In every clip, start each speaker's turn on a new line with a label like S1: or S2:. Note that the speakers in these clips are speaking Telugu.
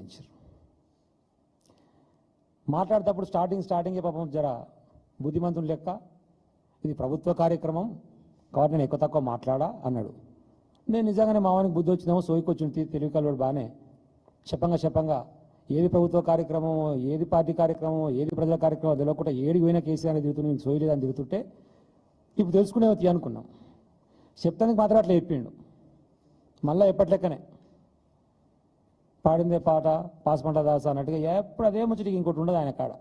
S1: నిర్ణయించారు మాట్లాడేటప్పుడు స్టార్టింగ్ స్టార్టింగే పాపం జర బుద్ధిమంతులు లెక్క. ఇది ప్రభుత్వ కార్యక్రమం కాబట్టి నేను ఎక్కువ తక్కువ మాట్లాడా? అన్నాడు. నేను నిజంగానే మావానికి బుద్ధి వచ్చినామో సోయికి వచ్చింది తెలివి కలవాడు బాగానే. చెప్పంగా చెప్పంగా ఏది ప్రభుత్వ కార్యక్రమం ఏది పార్టీ కార్యక్రమం ఏది ప్రజల కార్యక్రమం తెలియకుండా ఏడికి పోయినా కేసీఆర్ అని తిరుగుతుంది నీకు సోయి తిరుగుతుంటే ఇప్పుడు తెలుసుకునే వచ్చి అనుకున్నాం. చెప్తానికి మాత్రం అట్లా చెప్పిండు. మళ్ళీ ఎప్పట్లెక్కనే పాడిందే పాట పాస్మంట దాస అన్నట్టుగా ఎప్పుడు అదే ముచ్చటికి ఇంకోటి ఉండదు ఆయన కాడ.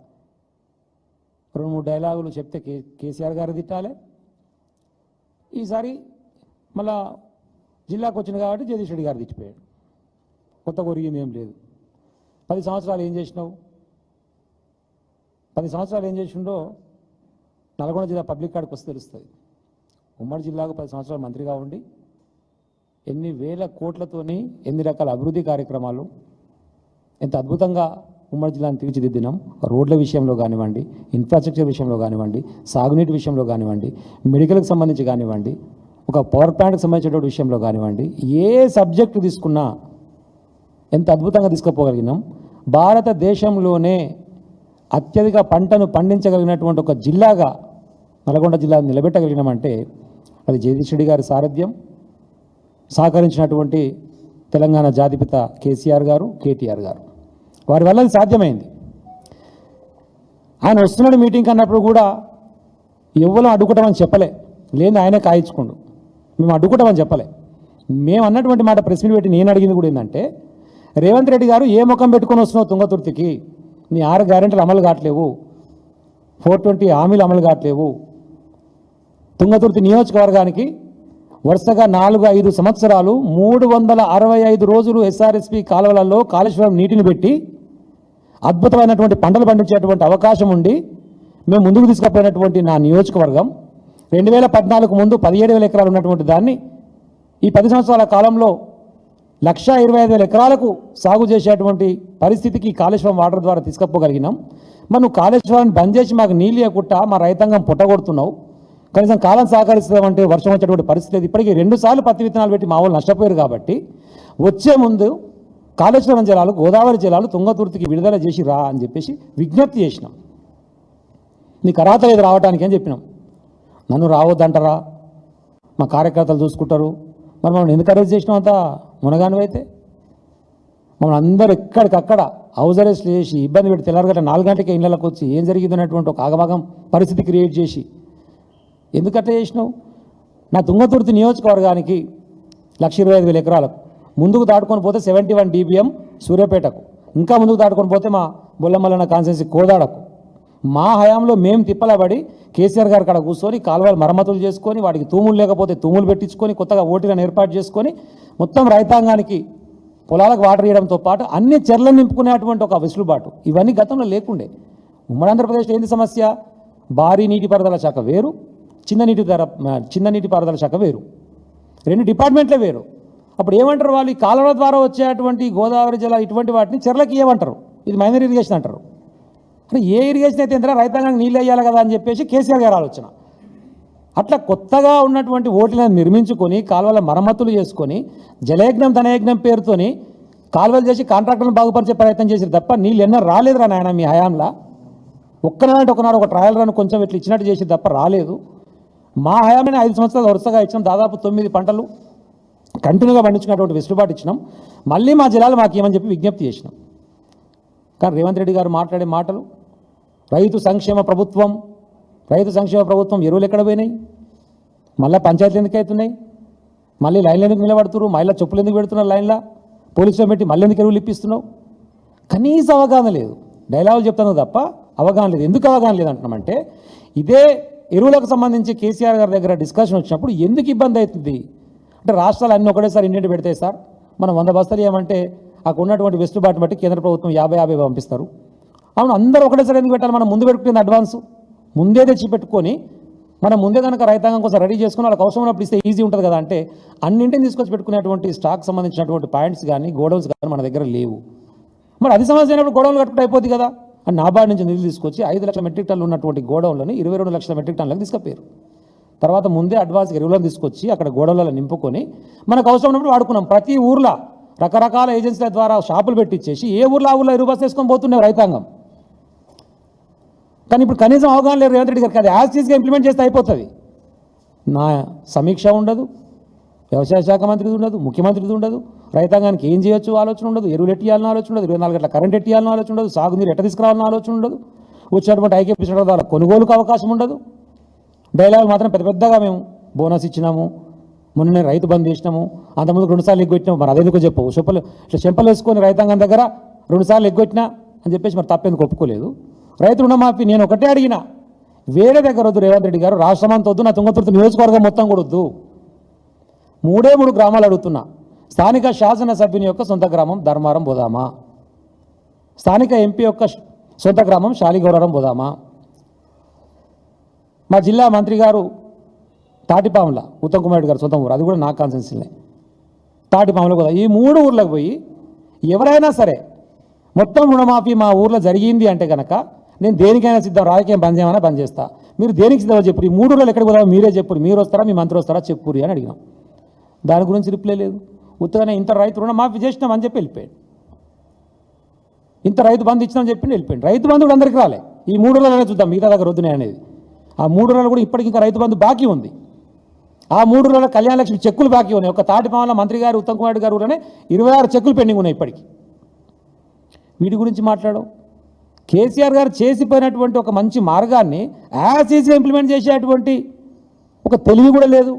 S1: రెండు మూడు డైలాగులు చెప్తే కే కేసీఆర్ గారు తిట్టాలి. ఈసారి మళ్ళా జిల్లాకు వచ్చింది కాబట్టి జగదీష్ రెడ్డి గారు తిట్టిపోయాడు. కొత్త కొరిగింది ఏం లేదు. పది సంవత్సరాలు ఏం చేసినావు? పది సంవత్సరాలు ఏం చేసిండో నల్గొండ జిల్లా పబ్లిక్ కాడికి వస్తే తెలుస్తుంది. ఉమ్మడి జిల్లాకు పది సంవత్సరాలు మంత్రిగా ఉండి ఎన్ని వేల కోట్లతోని ఎన్ని రకాల అభివృద్ధి కార్యక్రమాలు ఎంత అద్భుతంగా ఉమ్మడి జిల్లాను తీర్చిదిద్దినాం. రోడ్ల విషయంలో కానివ్వండి ఇన్ఫ్రాస్ట్రక్చర్ విషయంలో కానివ్వండి సాగునీటి విషయంలో కానివ్వండి మెడికల్కి సంబంధించి కానివ్వండి ఒక పవర్ ప్లాంట్కి సంబంధించినటువంటి విషయంలో కానివ్వండి ఏ సబ్జెక్టు తీసుకున్నా ఎంత అద్భుతంగా తీసుకుపోగలిగినాం. భారతదేశంలోనే అత్యధిక పంటను పండించగలిగినటువంటి ఒక జిల్లాగా నల్గొండ జిల్లాను నిలబెట్టగలిగినామంటే అది జగదీష్ రెడ్డి గారి సారథ్యం. సహకరించినటువంటి తెలంగాణ జాతిపిత కేసీఆర్ గారు కేటీఆర్ గారు. వారి వల్ల అది సాధ్యమైంది. ఆయన వస్తున్నాడు మీటింగ్ అన్నప్పుడు కూడా ఎవ్వరం అడుగుటమని చెప్పలే. లేదు ఆయనే కాయించుకోండు. మేము అడ్డుకుంటామని చెప్పలే. మేము అన్నటువంటి మాట ప్రెస్ మీట్ పెట్టి నేను అడిగింది కూడా ఏంటంటే రేవంత్ రెడ్డి గారు ఏ ముఖం పెట్టుకొని వస్తున్నావు తుంగతుర్తికి నీ ఆరు గ్యారెంటీలు అమలు కావట్లేవు. ఫోర్ ట్వంటీ హామీలు అమలు కావట్లేవు. తుంగతుర్తి నియోజకవర్గానికి వరుసగా నాలుగు ఐదు సంవత్సరాలు మూడు వందల అరవై ఐదు రోజులు ఎస్ఆర్ఎస్పి కాలువలలో కాళేశ్వరం నీటిని పెట్టి అద్భుతమైనటువంటి పంటలు పండించేటువంటి అవకాశం ఉండి మేము ముందుకు తీసుకుపోయినటువంటి నా నియోజకవర్గం రెండు వేల పద్నాలుగు ముందు పదిహేడు వేల ఎకరాలు ఉన్నటువంటి దాన్ని ఈ పది సంవత్సరాల కాలంలో లక్ష ఇరవై ఐదు వేల ఎకరాలకు సాగు చేసేటువంటి పరిస్థితికి కాళేశ్వరం వాటర్ ద్వారా తీసుకుపోగలిగినాం. మరి నువ్వు కాళేశ్వరాన్ని బంద్ చేసి మాకు నీళ్ళు ఇవ్వకుండా మా రైతాంగం పుట్టగొడుతున్నావు. కనీసం కాలం సహకరిస్తామంటే వర్షం వచ్చేటువంటి పరిస్థితి లేదు. ఇప్పటికీ రెండుసార్లు పత్తి విత్తనాలు పెట్టి మా వాళ్ళు నష్టపోయారు కాబట్టి వచ్చే ముందు కాళేశ్వరం జలాలు గోదావరి జలాలు తుంగతుర్తికి విడుదల చేసి రా అని చెప్పేసి విజ్ఞప్తి చేసినాం. నీకు అర్హత లేదు రావడానికి అని చెప్పినాం. నన్ను రావద్దంటారా? మా కార్యకర్తలు చూసుకుంటారు. మరి మనం ఎందుకు అరెస్ట్ చేసినాం అంతా? మునగానివైతే మమ్మల్ని అందరూ ఎక్కడికక్కడ హౌస్ అరెస్ట్ చేసి ఇబ్బంది పెట్టి తెల్లారగట్ట నాలుగు గంటలకే ఇళ్ళకి వచ్చి ఏం జరిగింది అనేటువంటి ఒక ఆగమాగం పరిస్థితి క్రియేట్ చేసి ఎందుకట్లా చేసినావు? నా తుంగతుర్తి నియోజకవర్గానికి లక్ష ఇరవై ఐదు వేల ఎకరాలకు. ముందుకు దాటుకొని పోతే సెవెంటీ వన్ డీబీఎం సూర్యాపేటకు. ఇంకా ముందుకు దాటుకొని పోతే మా బొల్లమల్లన్న కాన్సెన్సీ కోదాడకు. మా హయాంలో మేము తిప్పలబడి కేసీఆర్ గారు అక్కడ కూర్చొని కాలువలు మరమ్మతులు చేసుకొని వాటికి తూములు లేకపోతే తూములు పెట్టించుకొని కొత్తగా ఓటీలను ఏర్పాటు చేసుకొని మొత్తం రైతాంగానికి పొలాలకు వాటర్ ఇవ్వడంతో పాటు అన్ని చెర్లను నింపుకునేటువంటి ఒక వెసులుబాటు. ఇవన్నీ గతంలో లేకుండే. ఉమ్మడి ఆంధ్రప్రదేశ్లో ఏంది సమస్య? భారీ నీటిపారుదల శాఖ వేరు చిన్న నీటి ధర చిన్న నీటిపారుదల శాఖ వేరు. రెండు డిపార్ట్మెంట్లే వేరు. అప్పుడు ఏమంటారు వాళ్ళు? ఈ కాలువల ద్వారా వచ్చేటువంటి గోదావరి జల ఇటువంటి వాటిని చెర్లకి ఏమంటారు ఇది మైనర్ ఇరిగేషన్ అంటారు. అంటే ఏ ఇరిగేషన్ అయితే ఇంత రైతాంగం నీళ్ళు వేయాలి కదా అని చెప్పేసి కేసీఆర్ గారు ఆలోచన. అట్లా కొత్తగా ఉన్నటువంటి ఓట్లను నిర్మించుకొని కాలువల మరమ్మతులు చేసుకొని జలయజ్ఞం ధనయజ్ఞం పేరుతోని కాలువలు చేసి కాంట్రాక్టర్లను బాగుపరిచే ప్రయత్నం చేశారు తప్ప నీళ్ళు ఎన్నో రాలేదురా నాయన మీ హయాంలో. ఒక్కనాడు ఒకనాడు ఒక ట్రయల్ రన్ కొంచెం ఇట్లా ఇచ్చినట్టు చేసి తప్ప రాలేదు. మా హయామైన ఐదు సంవత్సరాలు వరుసగా ఇచ్చినాం. దాదాపు తొమ్మిది పంటలు కంటిన్యూగా పండించుకున్నటువంటి వెసులుబాటు ఇచ్చినాం. మళ్ళీ మా జిల్లాలో మాకు ఏమని చెప్పి విజ్ఞప్తి చేసినాం. కానీ రేవంత్ రెడ్డి గారు మాట్లాడే మాటలు రైతు సంక్షేమ ప్రభుత్వం రైతు సంక్షేమ ప్రభుత్వం ఎరువులు ఎక్కడ పోయినాయి? మళ్ళీ పంచాయతీలు ఎందుకు అవుతున్నాయి? మళ్ళీ లైన్లు ఎందుకు నిలబడుతున్నారు మళ్ళీ చెప్పులు ఎందుకు పెడుతున్నారు లైన్లో? పోలీసులు పెట్టి మళ్ళీ ఎందుకు ఎరువులు ఇప్పిస్తున్నావు? కనీస అవగాహన లేదు. డైలాగులు చెప్తాను తప్ప అవగాహన లేదు. ఎందుకు అవగాహన లేదు అంటున్నామంటే ఇదే ఎరువులకు సంబంధించి కేసీఆర్ గారి దగ్గర డిస్కషన్ వచ్చినప్పుడు ఎందుకు ఇబ్బంది అవుతుంది? అంటే రాష్ట్రాలు అన్నీ ఒకటేసారి ఇన్నింటి పెడతాయి సార్ మనం వంద బస్తాలు ఏమంటే అక్కడ ఉన్నటువంటి వెసులుబాటు బట్టి కేంద్ర ప్రభుత్వం యాభై యాభై పంపిస్తారు. అవును అందరూ ఒకటేసారి ఎందుకు పెట్టాలి? మనం ముందు పెట్టుకునే అడ్వాన్స్ ముందే తెచ్చి పెట్టుకొని మనం ముందే కనుక రైతాంగం కోసం రెడీ చేసుకుని వాళ్ళకి అవసరం ఉన్నప్పుడు ఇస్తే ఈజీ ఉంటుంది కదా అంటే అన్నింటిని తీసుకొచ్చి పెట్టుకునేటువంటి స్టాక్ సంబంధించినటువంటి పాయింట్స్ కానీ గోడౌన్స్ కానీ మన దగ్గర లేవు. మరి అది సమస్య అయినప్పుడు గోడౌన్లు కట్టుకుంటే అయిపోద్ది కదా. నాబార్డ్ నుంచి నిధులు తీసుకొచ్చి ఐదు లక్షల మెట్రిక్ టన్లు ఉన్నటువంటి గోడౌన్లను ఇరవై రెండు లక్షల మెట్రిక్ టన్లకు తీసుకపోయారు. తర్వాత ముందే అడ్వాన్స్ ఎరువులను తీసుకొచ్చి అక్కడ గోడౌన్లలో నింపుకొని మనకు అవసరం ఉన్నప్పుడు వాడుకున్నాం. ప్రతి ఊర్లో రకరకాల ఏజెన్సీల ద్వారా షాపులు పెట్టించేసి ఏ ఊర్లో ఆ ఊర్లో ఇరు బస్సు వేసుకొని పోతుండే రైతాంగం. కానీ ఇప్పుడు కనీసం అవగాహన లేదు రేవంత్ రెడ్డి గారికి. అది యాజ్ చీజ్గా ఇంప్లిమెంట్ చేస్తే అయిపోతుంది. నా సమీక్ష ఉండదు. వ్యవసాయ శాఖ మంత్రిది ఉండదు ముఖ్యమంత్రిది ఉండదు. రైతాంగానికి ఏం చేయొచ్చు ఆలోచన ఉండదు. ఎరువులు ఎట్టియాలని ఆలోచన ఉండదు. ఇరవై నాలుగు గంటల కరెంట్ ఎట్టియాలని ఆలోచన ఉండదు. సాగునీరు ఎట్ట తీసుకురావాలని ఆలోచన ఉండదు. వచ్చినటువంటి ఐక్యపీ ద్వారా కొనుగోలుకు అవకాశం ఉండదు. డైలాగ్ మాత్రం పెద్ద పెద్దగా మేము బోనస్ ఇచ్చినాము. మొన్న రైతు బంద్ చేసినాము అంతకుముందు రెండుసార్లు ఎగ్గొట్టినాము మరి అదెందుకు చెప్పు. చెంపలు ఇట్లా చెంపలు వేసుకొని రైతాంగం దగ్గర రెండుసార్లు ఎగ్గొట్టినా అని చెప్పేసి మరి తప్పేందుకు ఒప్పుకోలేదు. రైతు రుణమాఫీ నేను ఒకటే అడిగినా. వేరే దగ్గర వద్దు రేవంత్ రెడ్డి గారు. రాష్ట్రమంతా వద్దు. నా తుంగతుర్తి నియోజకవర్గం మొత్తం కూడా వద్దు. మూడే మూడు గ్రామాలు అడుగుతున్నా. స్థానిక శాసనసభ్యుని యొక్క సొంత గ్రామం ధర్మారం పోదామా స్థానిక ఎంపీ యొక్క సొంత గ్రామం శాలిగౌరవం పోదామా మా జిల్లా మంత్రి గారు తాటిపాముల ఉత్తమ్ కుమార్ రెడ్డి గారు సొంత ఊరు అది కూడా నా కాన్సెన్సీలే. తాటిపాముల పోదాం ఈ మూడు ఊర్లకు పోయి ఎవరైనా సరే మొత్తం రుణమాఫీ మా ఊర్లో జరిగింది అంటే కనుక నేను దేనికైనా సిద్ధం రాజకీయం బంద్ చేయమన్నా బంద్ చేస్తా. మీరు దేనికి సిద్ధమో చెప్పు ఈ మూడు రోజులు ఎక్కడికి పోదామో మీరే చెప్పు మీరు వస్తారా మీ మంత్రి వస్తారా చెప్పురి అని అడిగినాం. దాని గురించి రిప్లై లేదు. ఉత్తగానే ఇంత రైతు రుణమాఫీ చేసినాం అని చెప్పి వెళ్ళిపోయాడు. ఇంత రైతు బంధు ఇచ్చినామని చెప్పి వెళ్ళిపోయాడు. రైతు బంధు కూడా అందరికీ రాలే. ఈ మూడు రోజులనే చూద్దాం మిగతా దగ్గర వద్దునే అనేది. ఆ మూడు రోజులు కూడా ఇప్పటికి ఇంకా రైతు బంధు బాకీ ఉంది. ఆ మూడు రోజుల కళ్యాణ లక్ష్మి చెక్కులు బాకీ ఉన్నాయి. ఒక తాటిపాముల మంత్రి గారు ఉత్తమ్ కుమార్ గారు ఊరనే ఇరవై ఆరు చెక్కులు పెండింగ్ ఉన్నాయి ఇప్పటికి. వీటి గురించి మాట్లాడవు. కేసీఆర్ గారు చేసిపోయినటువంటి ఒక మంచి మార్గాన్ని యాజ్ ఈజీగా ఇంప్లిమెంట్ చేసేటువంటి ఒక తెలివి కూడా లేదు.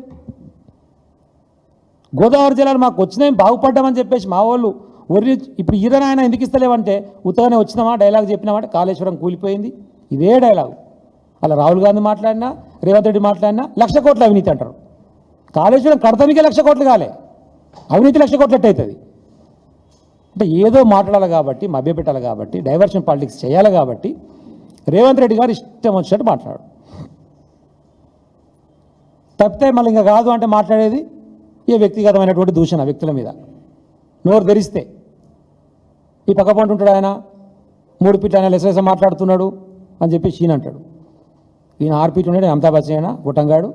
S1: గోదావరి జిల్లాలో మాకు వచ్చినాయి బాగుపడ్డామని చెప్పేసి మా వాళ్ళు ఒరి ఇప్పుడు ఈరన్ ఆయన ఎందుకు ఇస్తలేవంటే ఉత్తగానే వచ్చినామా డైలాగ్ చెప్పినామంటే కాళేశ్వరం కూలిపోయింది. ఇదే డైలాగ్. అలా రాహుల్ గాంధీ మాట్లాడినా రేవంత్ రెడ్డి మాట్లాడినా లక్ష కోట్ల అవినీతి అంటారు. కాళేశ్వరం కడతానికే లక్ష కోట్లు కాలే. అవినీతి లక్ష కోట్లు అవుతుంది అంటే ఏదో మాట్లాడాలి కాబట్టి మభ్యపెట్టాలి కాబట్టి డైవర్షన్ పాలిటిక్స్ చేయాలి కాబట్టి రేవంత్ రెడ్డి గారు ఇష్టం వచ్చినట్టు మాట్లాడు తప్పితే మళ్ళీ ఇంకా కాదు అంటే మాట్లాడేది ఈ వ్యక్తిగతమైనటువంటి దూషణ వ్యక్తుల మీద? నోరు తెరిస్తే. ఈ పక్క ఉంటాడు ఆయన. మూడు పీట్లు ఆయన లెసలెస మాట్లాడుతున్నాడు అని చెప్పి షీన్ అంటాడు. ఈయన ఆరు పీట్లు ఉన్నాడు అమితాబ్ బచ్చన్ అయినా గుట్టంగాడు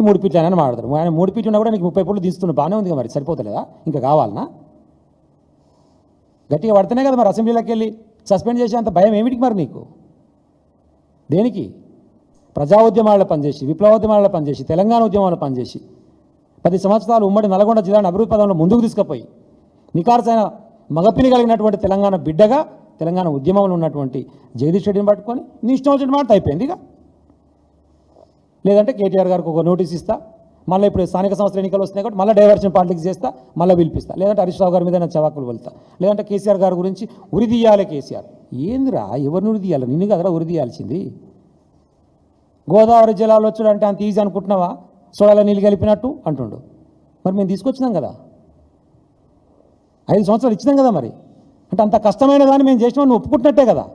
S1: ఈ మూడు పీట్లు ఆయన మాట్లాడతాడు. ఆయన మూడు పీట్లు ఉన్నా కూడా నీకు ముప్పై పూలు తీస్తున్నాడు బాగానే ఉంది మరి సరిపోతలేదా? ఇంకా కావాలనా? గట్టిగా పడితేనే కదా మరి అసెంబ్లీలోకి వెళ్ళి సస్పెండ్ చేసేంత భయం ఏమిటికి మరి నీకు? దేనికి? ప్రజా ఉద్యమాల్లో పనిచేసి విప్లవోద్యమాల్లో పనిచేసి తెలంగాణ ఉద్యమాల్లో పనిచేసి. పది సంవత్సరాలు ఉమ్మడి నల్గొండ జిల్లాను అభివృద్ధి పదంలో ముందుకు తీసుకుపోయి నికార్సైన మగపిని కలిగినటువంటి తెలంగాణ బిడ్డగా తెలంగాణ ఉద్యమంలో ఉన్నటువంటి జగదీష్ రెడ్డిని పట్టుకొని నీ ఇష్టం వచ్చిన మాట అయిపోయింది ఇక. లేదంటే కేటీఆర్ గారికి ఒక నోటీస్ ఇస్తా మళ్ళీ ఇప్పుడు స్థానిక సంస్థల ఎన్నికలు వస్తున్నాయి కాబట్టి మళ్ళీ డైవర్షన్ పాలిటిక్స్ చేస్తా మళ్ళీ పిలిపిస్తా. లేదంటే హరీష్ రావు గారి మీద నా చవాకులు వెళ్తా లేదంటే కేసీఆర్ గారి గురించి ఉరిదీయాలి కేసీఆర్. ఏందిరా ఎవరిని ఉరి తీయాలి? నిన్ను కదరా ఉరి తీయాల్సింది. గోదావరి జిల్లాలో వచ్చాడంటే అంత ఈజీ అనుకుంటున్నావా? సోడాల నీళ్ళు కలిపినట్టు అంటుండు. మరి మేము తీసుకొచ్చినాం కదా. ఐదు సంవత్సరాలు ఇచ్చినాం కదా మరి. అంటే అంత కష్టమైన దాన్ని మేము చేసినాం నువ్వు ఒప్పుకుంటున్నట్టే కదా.